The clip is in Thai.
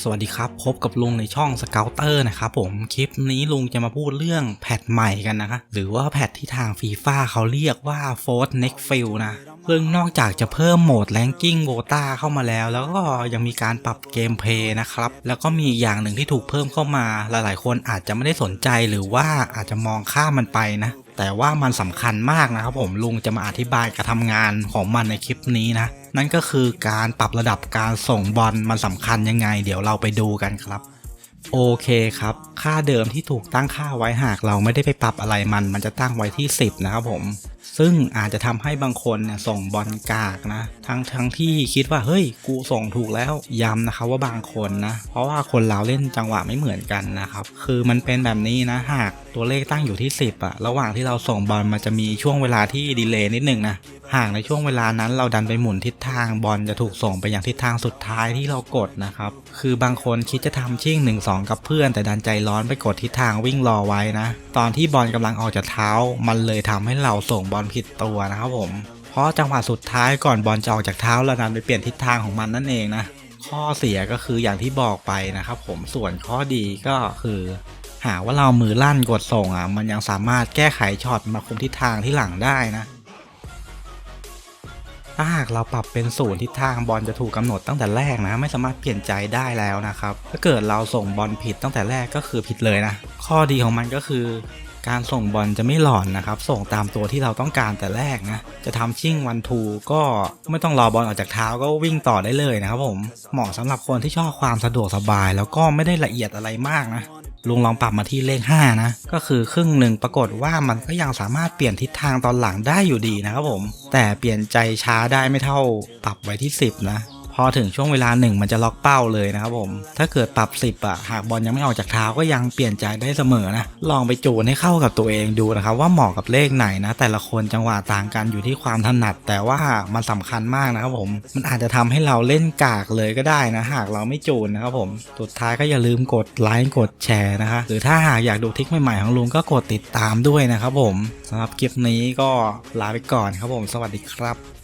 สวัสดีครับ พบกับลุงในช่องสเกลเตอร์นะครับผมคลิปนี้ลุงจะมาพูดเรื่องแพทใหม่กันนะคะ หรือว่าแพทที่ทางฟีฟ่าเขาเรียกว่า f o r t n e x t f i e l นะซึ่งนอกจากจะเพิ่มโหมด Ranking v o t a เข้ามาแล้ว แล้วก็ยังมีการปรับเกมเพลย์นะครับ แล้วก็มีอีกอย่างหนึ่งที่ถูกเพิ่มเข้ามาหลายๆ คนอาจจะไม่ได้สนใจหรือว่าอาจจะมองข้ามมันไปนะแต่ว่ามันสำคัญมากนะครับผมลุงจะมาอธิบายการทำงานของมันในคลิปนี้นะ นั่นก็คือการปรับระดับการส่งบอลมันสำคัญยังไง เดี๋ยวเราไปดูกันครับ โอเคครับ ค่าเดิมที่ถูกตั้งค่าไว้หากเราไม่ได้ไปปรับอะไรมัน มันจะตั้งไว้ที่ 10 นะครับผม ซึ่งอาจจะทำให้บางคนเนี่ยส่งบอลกากนะ ทั้งทั้งที่คิดว่าเฮ้ยกูส่งถูกแล้วย้ำนะครับว่าบางคนนะ เพราะว่าคนเราเล่นจังหวะไม่เหมือนกันนะครับ คือมันเป็นแบบนี้นะหากตัวเลขตั้งอยู่ที่ 10อะระหว่างที่เราส่งบอลมันจะมีช่วงเวลาที่ดีเลย์นิดนึงนะ หากในช่วงเวลานั้นเราดันไปหมุนทิศทางบอลจะถูกส่งไปอย่างทิศทางสุดท้ายที่เรากดนะครับ คือบางคนคิดจะทำชิ่ง1 2 กับเพื่อน แต่ดันใจร้อนไปกดทิศทางวิ่งรอไว้นะ ตอนที่บอลกำลังออกจากเท้า มันเลยทำให้เราส่งบอลผิดตัวนะครับผม เพราะจังหวะสุดท้ายก่อนบอลจะออกจากเท้าเราดันไปเปลี่ยนทิศทางของมันนั่นเองนะ ข้อเสียก็คืออย่างที่บอกไปนะครับผม ส่วนข้อดีก็คือหากว่าเรามือลั่นกดส่งอะ มันยังสามารถแก้ไขช็อตมาคุมทิศทางที่หลังได้นะ ถ้าหากเราปรับเป็นศูนย์ทิศทางบอลจะถูกกำหนดตั้งแต่แรกนะ ไม่สามารถเปลี่ยนใจได้แล้วนะครับถ้าเกิดเราส่งบอลผิดตั้งแต่แรกก็คือผิดเลยนะ ข้อดีของมันก็คือการส่งบอลจะไม่หลอนนะครับ ส่งตามตัวที่เราต้องการแต่แรกนะ จะทำชิ่งวันทูก็ไม่ต้องรอบอลออกจากเท้าก็วิ่งต่อได้เลยนะครับผม เหมาะสำหรับคนที่ชอบความสะดวกสบาย แล้วก็ไม่ได้ละเอียดอะไรมากนะ ลุงลองปรับมาที่เลข 5 นะ ก็คือครึ่งหนึ่งปรากฏว่ามันก็ยังสามารถเปลี่ยนทิศทางตอนหลังได้อยู่ดีนะครับผม แต่เปลี่ยนใจช้าได้ไม่เท่าปรับไว้ที่ 10 นะ อถึงช่วงเวลาหนึ่งมันจะล็อกเป้าเลยนะครับผมถ้าเกิดปรับ 10อะหากบอลยังไม่ออกจากเท้าก็ยังเปลี่ยนใจได้เสมอนะลองไปจูนให้เข้ากับตัวเองดูนะครับว่าเหมาะกับเลขไหนนะ แต่ละคนจังหวะต่างกันอยู่ที่ความถนัด แต่ว่ามันสำคัญมากนะครับผมมันอาจจะทำให้เราเล่นกากเลยก็ได้นะ หากเราไม่จูนนะครับผมสุดท้ายก็อย่าลืมกดไลค์กดแชร์นะคะหรือถ้าหากอยากดูทริคใหม่ๆของลุงก็กดติดตามด้วยนะครับผมสำหรับคลิปนี้ก็ลาไปก่อนครับผม สวัสดีครับ